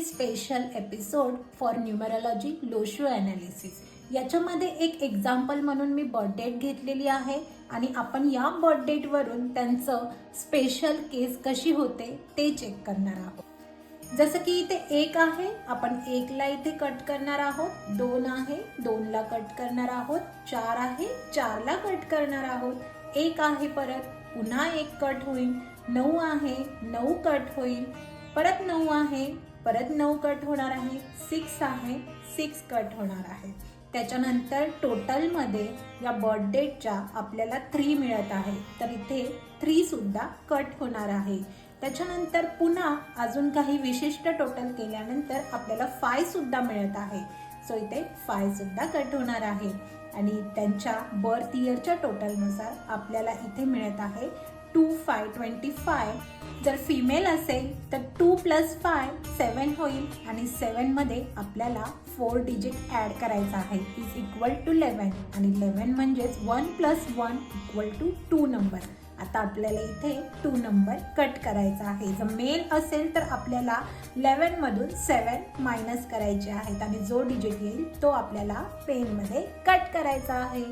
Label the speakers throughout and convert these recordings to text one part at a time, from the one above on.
Speaker 1: Very special episode for numerology Lo Shu analysis याच्यामध्ये एक example म्हणून मी बर्थ डेट घेतलेली आहे आणि आपण या बर्थ डेटवरून त्यांचं स्पेशल केस कशी होते ते चेक करणार आहोत. जसं की इथे एक आहे आपण एकला इथे कट करणार आहोत दोन आहे दोनला कट करणार आहोत चार आहे चारला कट करणार आहोत एक आहे परत पुन्हा एक कट होईल नऊ आहे नऊ कट होईल परत नऊ आहे परत नऊ कट होणार आहे सिक्स आहे सिक्स कट होणार आहे. त्याच्यानंतर टोटलमध्ये या बर्थ डेटच्या आपल्याला थ्री मिळत आहे. तर इथे थ्री सुद्धा कट होणार आहे. त्याच्यानंतर पुन्हा अजून काही विशिष्ट टोटल केल्यानंतर आपल्याला फाय सुद्धा मिळत आहे. सो इथे फाय सुद्धा कट होणार आहे. आणि त्यांच्या बर्थ इयरच्या टोटलनुसार आपल्याला इथे मिळत आहे टू फाय ट्वेंटी फाय जर फिमेल असेल तर टू प्लस फाय सेवन होईल. आणि सेवनमध्ये आपल्याला फोर डिजिट ॲड करायचा आहे. इज इक्वल टू लेवन आणि लेवन म्हणजेच one plus one equal to two number आता आपल्याला इथे टू नंबर कट करायचा आहे. जर मेल असेल तर आपल्याला लेवनमधून सेवन मायनस करायचे आहेत. आणि जो डिजिट येईल तो आपल्याला पेनमध्ये कट करायचा आहे.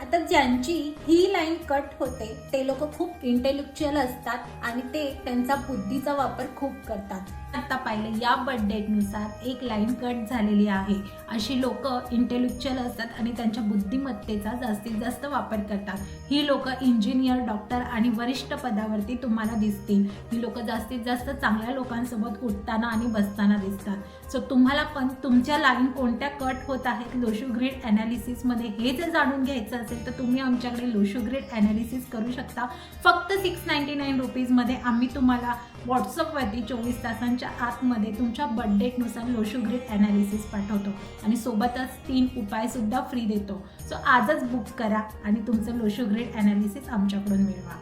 Speaker 1: आता ज्यांची ही लाईन कट होते ते लोक खूप इंटेलेक्च्युअल असतात आणि ते त्यांचा बुद्धीचा वापर खूप करतात. आता पाहिलं या बर्थडेटनुसार एक लाईन कट झालेली आहे. अशी लोक इंटेलेक्च्युअल असतात आणि त्यांच्या बुद्धिमत्तेचा जास्तीत जास्त वापर करतात. ही लोक इंजिनियर डॉक्टर आणि वरिष्ठ पदावरती तुम्हाला दिसतील. ही लोक जास्तीत जास्त चांगल्या लोकांसोबत उठताना आणि बसताना दिसतात. सो तुम्हाला पण तुमच्या लाईन कोणत्या कट होत आहेत लोशू ग्रीड ॲनालिसिसमध्ये हे जर जाणून घ्यायचं असेल तर तुम्ही आमच्याकडे लोशो ग्रेड ॲनालिसिस करू शकता. फक्त सिक्स नाईन्टी नाईन रुपीजमध्ये आम्ही तुम्हाला व्हॉट्सअपवरती चोवीस तासांच्या आतमध्ये तुमच्या बर्थ डेटनुसार ग्रेड ॲनालिसिस पाठवतो. आणि सोबतच तीन उपायसुद्धा फ्री देतो. सो आजच बुक करा आणि तुमचं लोशो ग्रेड ॲनालिसिस आमच्याकडून मिळवा.